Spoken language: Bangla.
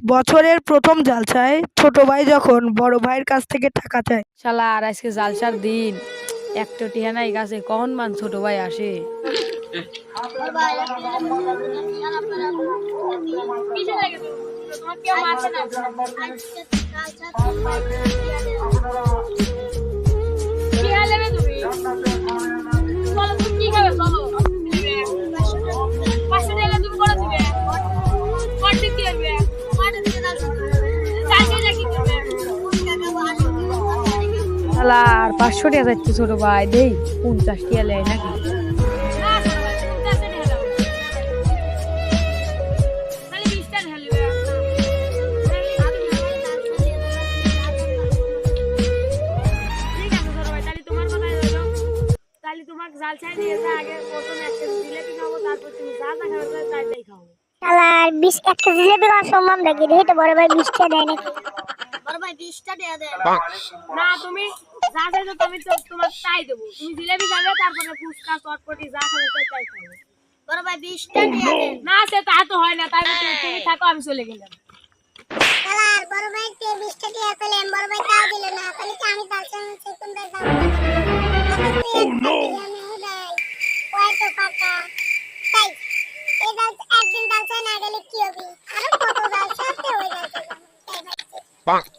বছরের প্রথম জালসায় ছোট ভাই যখন বড় ভাইয়ের কাছ থেকে টাকা চায়। শালা আর আজকে জালসার দিন। একটা টিহা নাই গাছে কখন মান ছোট ভাই আসে? শালা আর পাঁচশো টাকা যাচ্ছে ছোট ভাই। দেই পঞ্চাশ টিয়া লেয় নাকি? দিয়ে আগে প্রথম একটা জিলেপি খাব তারপর তুমি যা যা খাবে তাই তাই তাই খাব ভাই বিশটা দেয় না তুমি যা চাইছো তুমি তো তোমার তাই দেবো। তুমি জিলেপি খাবে তারপরে ফুচকা চটপটি যা খাবে তাই তাই খাবে। বড় ভাই বিশটা দিয়ে দেন। না সে তা তো হয় না তাই তুমি থাকো আমি চলে গেলাম। শালার বড় ভাই কে বিশটা দিয়ে আসলে বড় ভাই তাও দিল না তাহলে কি আমি তার সঙ্গে সেকেন্ড ভাই যাব ও নো ওই তো ফাঁকা তাই এই দাল একদিন দাল না গেলে কি হবে? আরও কত দাল সাথে হয়ে তাই ভাবছি।